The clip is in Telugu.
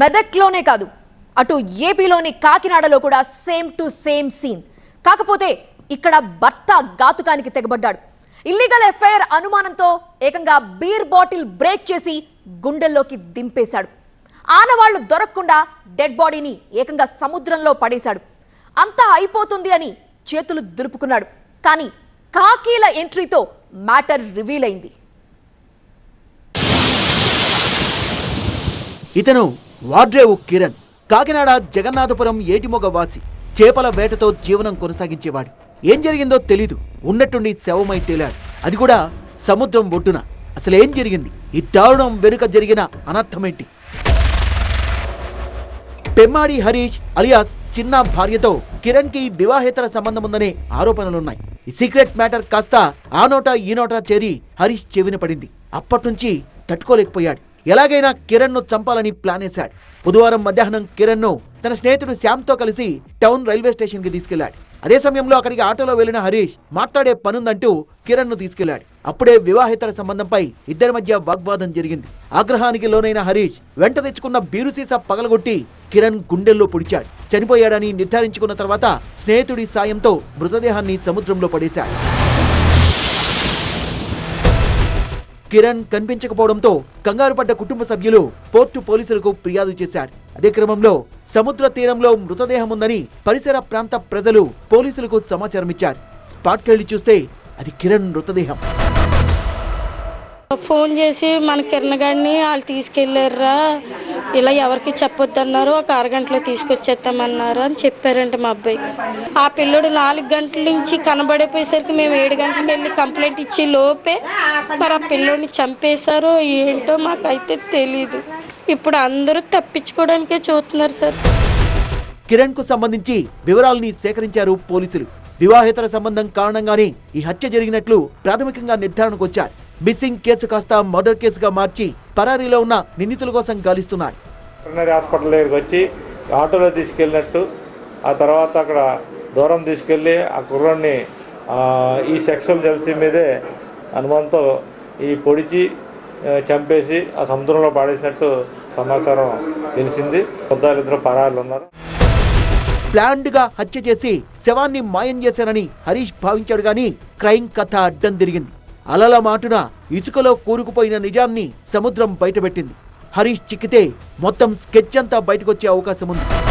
మెదక్లోనే కాదు అటు ఏపీలోని కాకినాడలో కూడా సేమ్ టు సేమ్ సీన్ కాకపోతే ఇక్కడ భర్త ఘాతుకానికి తెగబడ్డాడు. ఇల్లీగల్ ఎఫ్ఐఆర్ అనుమానంతో ఏకంగా బీర్ బాటిల్ బ్రేక్ చేసి గుండెల్లోకి దింపేశాడు. ఆనవాళ్ళు దొరకకుండా డెడ్ బాడీని ఏకంగా సముద్రంలో పడేశాడు. అంతా అయిపోతుంది అని చేతులు దులుపుకున్నాడు. కానీ కాకీల ఎంట్రీతో మ్యాటర్ రివీల్ అయింది. ఇతను వాడ్రేవు కిరణ్. కాకినాడ జగన్నాథపురం ఏటిమొగ వాసి. చేపల వేటతో జీవనం కొనసాగించేవాడు. ఏం జరిగిందో తెలీదు. ఉన్నట్టుండి శవమై తేలాడు. అది కూడా సముద్రం ఒడ్డున. అసలేం జరిగింది? ఈ దారుణం వెనుక జరిగిన అనర్థమేంటి? పెమ్మాడి హరీష్ అలియాస్ చిన్న భార్యతో కిరణ్కి వివాహేతర సంబంధం ఉందనే ఆరోపణలున్నాయి. ఈ సీక్రెట్ మ్యాటర్ కాస్త ఆ నోటా ఈ నోటా చేరి హరీష్ చెవిన పడింది. అప్పట్నుంచి తట్టుకోలేకపోయాడు. ఎలాగైనా కిరణ్ను చంపాలని ప్లాన్ వేశాడు. బుధవారం మధ్యాహ్నం కిరణ్ను తన స్నేహితుడు శ్యామ్తో కలిసి టౌన్ రైల్వే స్టేషన్కి తీసుకెళ్ళాడు అదే సమయంలో అక్కడికి ఆటోలో వెళ్ళిన హరీష్ మాట్లాడే పనుందంటూ కిరణ్ను తీసుకెళ్ళాడు అప్పుడే వివాహేతర సంబంధంపై ఇద్దరి మధ్య వాగ్వాదం జరిగింది. ఆగ్రహానికి లోనైన హరీష్ వెంట తెచ్చుకున్న బీరు సీసా పగలగొట్టి కిరణ్ గుండెల్లో పొడిచాడు. చనిపోయాడని నిర్ధారించుకున్న తర్వాత స్నేహితుడి సాయంతో మృతదేహాన్ని సముద్రంలో పడేశాడు. కిరణ్ కనిపించకపోవడంతో కంగారు పడ్డ కుటుంబ సభ్యులు పోర్టు పోలీసులకు ఫిర్యాదు చేశారు. అదే క్రమంలో సముద్ర తీరంలో మృతదేహం ఉందని పరిసర ప్రాంత ప్రజలు పోలీసులకు సమాచారం ఇచ్చారు. స్పాట్కి వెళ్ళి చూస్తే అది కిరణ్ మృతదేహం. ఫోన్ చేసి మన కిరణ్ గారిని వాళ్ళు తీసుకెళ్ళారా ఇలా ఎవరికి చెప్పొద్దన్నారు ఒక అరగంటలో తీసుకొచ్చేస్తామన్నారు అని చెప్పారంట మా అబ్బాయి. ఆ పిల్లడు నాలుగు గంటల నుంచి కనబడిపోయేసరికి మేము ఏడు గంటలకు వెళ్ళి కంప్లైంట్ ఇచ్చి లోపే మరి ఆ పిల్లోడిని చంపేశారో ఏంటో మాకైతే తెలీదు. ఇప్పుడు అందరూ తప్పించుకోవడానికే చూస్తున్నారు సార్. కిరణ్కు సంబంధించి వివరాలని సేకరించారు పోలీసులు. వివాహేతర సంబంధం కారణంగానే ఈ హత్య జరిగినట్లు ప్రాథమికంగా నిర్ధారణకు వచ్చారు. మిస్సింగ్ కేసు కాస్త మర్డర్ కేసుగా మార్చి పరారీలో ఉన్న నిందితుల కోసం గాలిస్తున్నారు. వెటర్నరీ హాస్పిటల్ దగ్గరికి వచ్చి ఆటోలో తీసుకెళ్ళినట్టు. ఆ తర్వాత అక్కడ దూరం తీసుకెళ్ళి ఆ కుర్రాన్ని ఈ సెక్సువల్ జెల్సీ మీదే అనుమానంతో ఈ పొడిచి చంపేసి ఆ సముద్రంలో పాడేసినట్టు సమాచారం తెలిసింది. ముద్దాలిద్దరు పరారులు ఉన్నారు. ప్లాన్డ్గా హత్య చేసి శవాన్ని మాయం చేశానని హరీష్ భావించాడు గాని క్రైమ్ కథ అడ్డం తిరిగింది. అలల మాటున ఇసుకలో కూరుకుపోయిన నిజాన్ని సముద్రం బయటపెట్టింది. హరీష్ చిక్కితే మొత్తం స్కెచ్ అంతా బయటకొచ్చే అవకాశం ఉంది